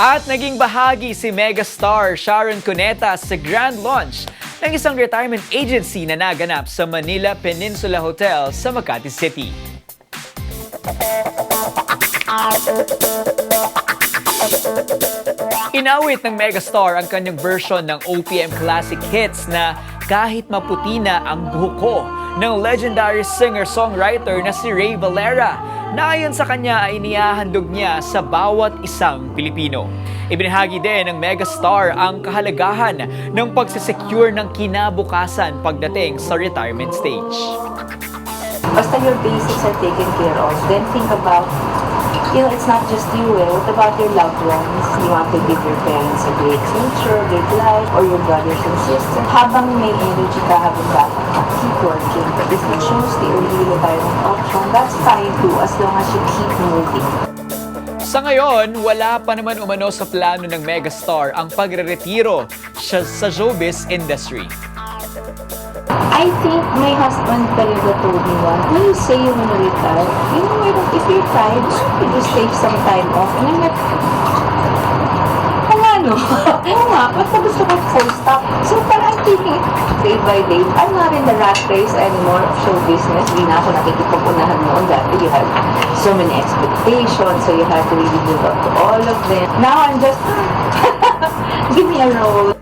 At naging bahagi si megastar Sharon Cuneta sa grand launch ng isang retirement agency na naganap sa Manila Peninsula Hotel sa Makati City. Inawit ng megastar ang kanyang version ng OPM classic hits na kahit maputi na ang buhok ko ng legendary singer-songwriter na si Ray Valera na ayon sa kanya ay inihahandog niya sa bawat isang Pilipino. Ibinahagi din ng megastar ang kahalagahan ng pagsisecure ng kinabukasan pagdating sa retirement stage. Basta your basics are taken care of, then think about, you know, it's not just you, eh. What about your loved ones? You want to give your parents a great future, great life, or your brothers and sisters. Habang may energy ka, habang bata ka, keep working. If you choose the early retirement option, that's fine too, as long as you keep moving. Sa ngayon, wala pa naman umano sa plano ng megastar ang pagre-retiro sa showbiz industry. I think my husband talaga told me once, when you say you want to retire, you know, why don't- if you're tired, you just take some time off. And I'm like, kung ano, oo nga, ba't na gusto ko full stop? So parang I'm day by day. I'm not in the rat race anymore of show business. Hindi na ako nakikipag-unahan noon dahil you have so many expectations, so you have to really live up to all of them. Now I'm just, give me a role.